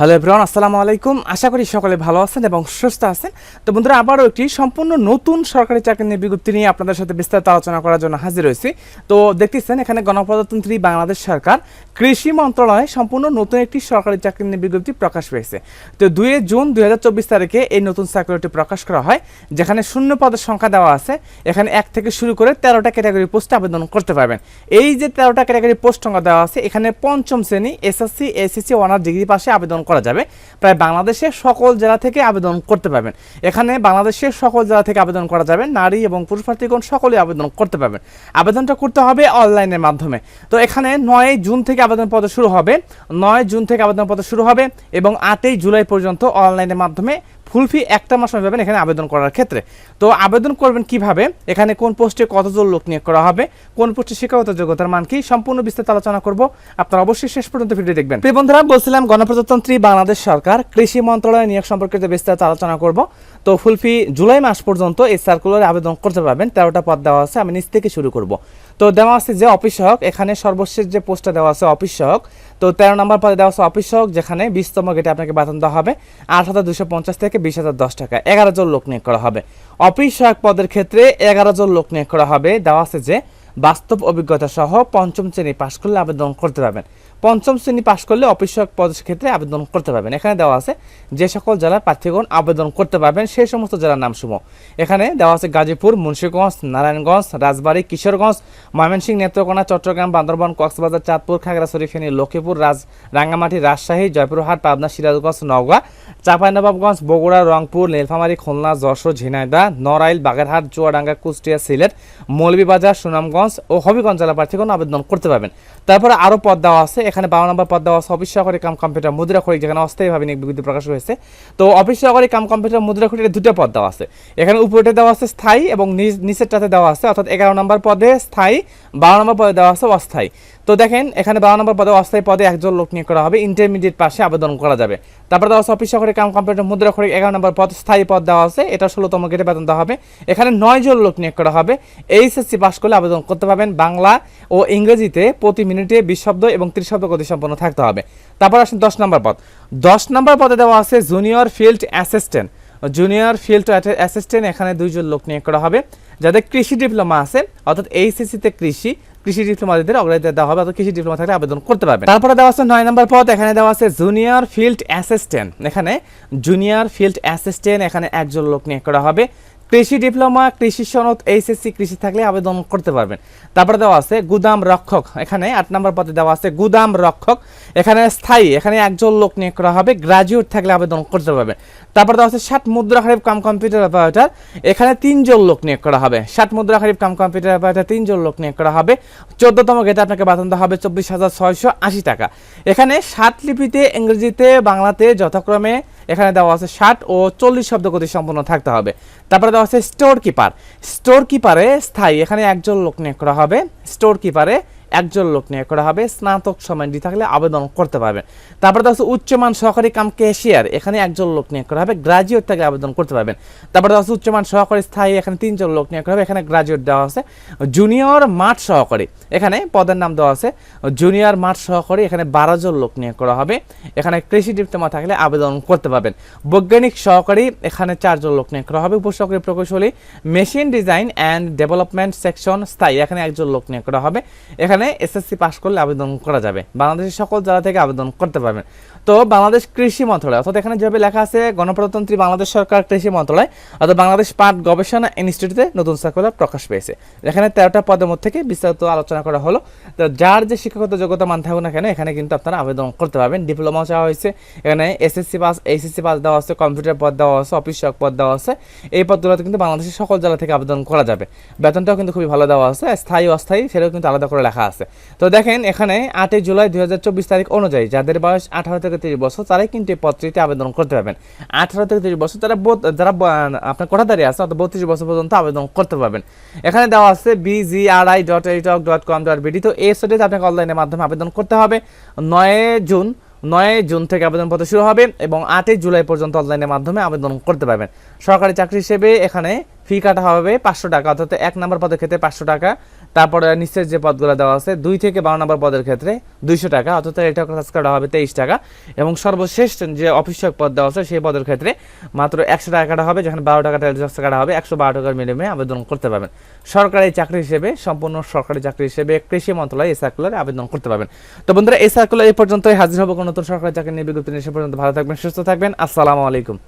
Hello everyone, আসসালামু আলাইকুম। আশা করি সকলে ভালো আছেন এবং সুস্থ আছেন। তো বন্ধুরা, আবারও একটি সম্পূর্ণ নতুন সরকারি চাকরি নিয়ে বিজ্ঞপ্তি নিয়ে আপনাদের সাথে বিস্তারিত আলোচনা করার জন্য হাজির হয়েছি। তো দেখতেছেন, এখানে গণপ্রজাতন্ত্রী বাংলাদেশ সরকার, কৃষি মন্ত্রণালয়ে সম্পূর্ণ নতুন একটি সরকারি চাকরি নিয়ে বিজ্ঞপ্তি প্রকাশ পেয়েছে। তো দুই জুন দুই হাজার চব্বিশ তারিখে এই নতুন সার্কুলারটি প্রকাশ করা হয়, যেখানে শূন্য পদের সংখ্যা দেওয়া আছে। এখানে এক থেকে শুরু করে তেরোটা ক্যাটাগরি পোস্টে আবেদন করতে পারবেন। এই যে তেরোটা ক্যাটাগরি পোস্ট সংখ্যা দেওয়া আছে, এখানে পঞ্চম শ্রেণি, এসএসসি এসএসসি অনার ডিগ্রি পাশে আবেদন করা যাবে। প্রায় বাংলাদেশের সকল জেলা থেকে আবেদন করতে পারবেন। এখানে বাংলাদেশের সকল জেলা থেকে আবেদন করা যাবে। নারী এবং পুরুষ প্রার্থীগণ সকলেই আবেদন করতে পারবেন। আবেদনটা করতে হবে অনলাইনের মাধ্যমে। তো এখানে নয় জুন থেকে আবেদন পত্র শুরু হবে। নয় জুন থেকে আবেদন পত্র শুরু হবে এবং আটই জুলাই পর্যন্ত অনলাইনের মাধ্যমে ফুল ফি একটা মাস পাবেন এখানে আবেদন করার ক্ষেত্রে। তো আবেদন করবেন কীভাবে? এখানে কোন পোস্টে কতজন লোক নিয়োগ করা হবে? কোন পোস্টে শিক্ষাগত যোগ্যতার মান কি? সম্পূর্ণ বিস্তারিত আলোচনা করব। আপনারা অবশ্যই শেষ পর্যন্ত ভিডিও দেখবেন। প্রিয় বন্ধুরা, বলছিলাম গণপ্রজাতন্ত্রী বাংলাদেশ সরকার কৃষি মন্ত্রণালয় নিয়োগ সম্পর্কিত বিস্তারিত আলোচনা করব। তো ফুল ফি জুলাই মাস পর্যন্ত এই সার্কুলারে আবেদন করতে পারবেন। তেরোটা পদ দেওয়া আছে, আমি নিচ থেকে শুরু করব। তো দেওয়া আছে যে অফিস সহক, এখানে সর্বশেষ যে পোস্টটা দেওয়া আছে অফিস সহক, তো তেরো নম্বর পদে দেওয়া আছে অফিস সহক, যেখানে বিশতম গেটে আপনাকে বেতন দেওয়া হবে আট হাজার দুশো পঞ্চাশ থেকে বিশ হাজার দশ টাকা। এগারো জন লোক নিয়োগ করা হবে। অফিস সহায়ক পদের ক্ষেত্রে এগারো জন লোক নিয়োগ করা হবে। দেওয়া আছে যে বাস্তব অভিজ্ঞতা সহ পঞ্চম শ্রেণি পাশ করলে আবেদন করতে পারবেন। পঞ্চম শ্রেণি পাশ করলে অফিস পদের ক্ষেত্রে আবেদন করতে পারবেন। এখানে দেওয়া আছে, যে সকল জেলার প্রার্থীগণ আবেদন করতে পারবেন, সেই সমস্ত জেলার নামসমূহ। এখানে দেওয়া আছে গাজীপুর, মুন্সীগঞ্জ, নারায়ণগঞ্জ, রাজবাড়ী, কিশোরগঞ্জ, ময়মনসিংহ, নেত্রকোনা, চট্টগ্রাম, বান্দরবান, কক্সবাজার, চাঁদপুর, খাগড়াছড়ি, ফেনী, লক্ষ্মীপুর, রাজ, রাঙ্গামাটি, রাজশাহী, জয়পুরহাট, পাবনা, সিরাজগঞ্জ, নওগাঁ, চাঁপাইনবাবগঞ্জ, বগুড়া, রংপুর, নীলফামারী, খুলনা, যশোর ঝিনাইদা নড়াইল, বাগেরহাট, চুয়াডাঙ্গা, কুষ্টিয়া, সিলেট, মৌলভীবাজার, সুনামগঞ্জ ও হবিগঞ্জ জেলা প্রার্থীগণ আবেদন করতে পারবেন। তারপরে আরও পদ দেওয়া আছে এখানে বারো নম্বর পদ দেওয়া আছে, অফিস সহকারী কাম কম্পিউটার মুদ্রা খড়ি যেখানে অস্থায়ীভাবে নিয়োগ বিজ্ঞপ্তি প্রকাশ হয়েছে। তো অফিস সহকারী কাম কম্পিউটার মুদ্রা খড়িতে দুটো পদ দেওয়া আছে। এখানে উপরেটা দেওয়া আছে স্থায়ী এবং নিচের নিচেরটাতে দেওয়া আছে, অর্থাৎ এগারো নম্বর পদে স্থায়ী, বারো নম্বর পদে দেওয়া আছে অস্থায়ী। তো দেখেন, এখানে বারো নম্বর পদে অস্থায়ী পদে একজন লোক নিয়োগ করা হবে ইন্টারমিডিয়েট পাশে আবেদন করা যাবে। তারপর দেওয়া আছে অফিস সহকারী কাম কম্পিউটার মুদ্রা খড়ি, এগারো নম্বর পদ স্থায়ী পদ দেওয়া আছে, এটা ষোলোতম গেটে বেতন দেওয়া হবে। এখানে নয় জন লোক নিয়োগ করা হবে, এইচএসসি পাস করলে আবেদন করতে পারবেন, বাংলা ও ইংরেজিতে প্রতি মিনিটে বিশ শব্দ এবং ত্রিশ শব্দ গতি সম্পন্ন থাকতে হবে। তারপর আসেন দশ নম্বর পদ। দশ নম্বর পদে দেওয়া আছে junior field assistant junior field assistant এখানে দুইজন লোক নিয়োগ করা হবে, যাদের কৃষি ডিপ্লোমা আছে, অর্থাৎ এইচএসসিতে কৃষি কৃষি ডিপ্লোমাদের অগ্রাধিকার দেওয়া হবে অর্থাৎ কৃষি ডিপ্লোমা থাকলে আবেদন করতে পারবে তারপরে দেওয়া আছে নয় নম্বর পদ, এখানে দেওয়া আছে জুনিয়র ফিল্ড অ্যাসিস্ট্যান্ট এখানে জুনিয়র ফিল্ড অ্যাসিস্ট্যান্ট এখানে একজন লোক নিয়োগ করা হবে। কৃষি ডিপ্লোমা, কৃষি সনদ, এইচএসসি কৃষি থাকলে আবেদন করতে পারবেন। তারপরে দেওয়া আছে গুদাম রক্ষক, এখানে আট নম্বর পদে দেওয়া আছে গুদাম রক্ষক। এখানে স্থায়ী, এখানে একজন লোক নিয়োগ করা হবে গ্রাজুয়েট থাকলে আবেদন করতে পারবেন। তারপর দেওয়া আছে ষাট মুদ্রা খারিফ কাম কম্পিউটার অপারেটর এখানে তিনজন লোক নিয়োগ করা হবে। ষাট মুদ্রা খারিফ কাম কম্পিউটার অপারেটর তিনজন লোক নিয়োগ করা হবে। চোদ্দতম গেটে আপনাকে বেতন দেওয়া হবে চব্বিশ হাজার ছয়শো আশি টাকা। এখানে ষাট লিপিতে, ইংরেজিতে, বাংলাতে যথাক্রমে এখানে দেওয়া আছে ষাট ও চল্লিশ শব্দ গতি সম্পন্ন থাকতে হবে। তারপরে দেওয়া আছে স্টোর কিপার স্টোর কিপারে স্থায়ী। এখানে একজন লোক নিয়োগ করা হবে। স্টোর কিপারে একজন লোক নিয়োগ করা হবে। স্নাতক সময় ডি থাকলে আবেদন করতে পারবেন। তারপরে আছে উচ্চমান সহকারী কাম ক্যাশিয়ার, এখানে একজন লোক নিয়োগ করা হবে। গ্রাজুয়েট থাকলে আবেদন করতে পারবেন। তারপরে আছে উচ্চমান সহকারী স্থায়ী, এখানে তিনজন লোক নিয়োগ করা হবে। এখানে গ্রাজুয়েট দেওয়া আছে। জুনিয়র মাঠ সহকারী, এখানে পদের নাম দেওয়া আছে। জুনিয়র মাঠ সহকারী, এখানে বারো জন লোক নিয়োগ করা হবে। এখানে কৃষি ডিপ্লোমা থাকলে আবেদন করতে পারবেন। বৈজ্ঞানিক সহকারী, এখানে চারজন লোক নিয়োগ করা হবে। উপসহকারী প্রকৌশলী machine design and development section স্থায়ী, এখানে একজন লোক নিয়োগ করা হবে। এখানে এসএসসি পাস করলে আবেদন করা যাবে। বাংলাদেশের সকল জেলা থেকে আবেদন করতে পারবেন। তো বাংলাদেশ কৃষি মন্ত্রণালয়, অর্থাৎ এখানে যেভাবে লেখা আছে, গণপ্রজাতন্ত্রী বাংলাদেশ সরকার কৃষি মন্ত্রণালয়, অর্থাৎ বাংলাদেশ পাট গবেষণা ইনস্টিটিউটে নতুন সার্কুলার প্রকাশ পেয়েছে। এখানে তেরোটা পদের মধ্যে থেকে বিস্তারিত আলোচনা করা হলো। তো যার যে শিক্ষাগত যোগ্যতা মান থাকুক না কেন, এখানে কিন্তু আপনারা আবেদন করতে পারবেন। ডিপ্লোমা চাওয়া হয়েছে। এখানে এসএসসি পাস এইচএসসি পাস দেওয়া আছে, কম্পিউটার পদ দেওয়া আছে, অফিস সহায়ক পদ দেওয়া আছে। এই পদগুলোতে কিন্তু বাংলাদেশের সকল জেলা থেকে আবেদন করা যাবে। বেতনটাও কিন্তু খুবই ভালো দেওয়া আছে। স্থায়ী অস্থায়ী, সেটাও কিন্তু আলাদা করে লেখা আছে। তো দেখেন, এখানে আটই জুলাই দুই তারিখ অনুযায়ী যাদের বয়স আঠারো থেকে তিরিশ বছর, তারাই কিন্তু এই পত্রিতে আবেদন করতে পারবেন। আঠারো থেকে তিরিশ বছর তারা যারা আপনার কোঠাদারি আছে, অর্থাৎ বত্রিশ বছর পর্যন্ত আবেদন করতে পারবেন। এখানে দেওয়া আছে বিজিআরআই ডট এইটক ডট কম ডট বিডি তো এই সাইটে আপনাকে অনলাইনের মাধ্যমে আবেদন করতে হবে। নয় জুন নয় জুন থেকে আবেদনপত্র শুরু হবে এবং আটই জুলাই পর্যন্ত অনলাইনের মাধ্যমে আবেদন করতে পারবেন। সরকারি চাকরি হিসেবে এখানে ফি কাটা হবে পাঁচশো টাকা, অর্থাৎ এক নম্বর পদের ক্ষেত্রে পাঁচশো টাকা, তারপরে নিচের যে পদগুলো দেওয়া আছে, দুই থেকে বারো নম্বর পদের ক্ষেত্রে দুইশো টাকা, অর্থাৎ এটা কাজ কাটা হবে তেইশ টাকা, এবং সর্বশেষ যে অফিসক পদ দেওয়া আছে, সেই পদের ক্ষেত্রে মাত্র একশো টাকা কাটা হবে, যেখানে বারো টাকা টেলিটক্স কাটা হবে, একশো বারো টাকার মিডিয়ামে আবেদন করতে পারবেন। সরকারি চাকরি হিসেবে, সম্পূর্ণ সরকারি চাকরি হিসেবে কৃষি মন্ত্রণালয় এই সার্কুলারে আবেদন করতে পারবেন। তো বন্ধুরা, এই সার্কুলার এই পর্যন্তই, হাজির হব কোনো নতুন সরকারি চাকরি নিয়ে বিজ্ঞপ্তি সে পর্যন্ত ভালো থাকবেন, সুস্থ থাকবেন, আসসালামু আলাইকুম।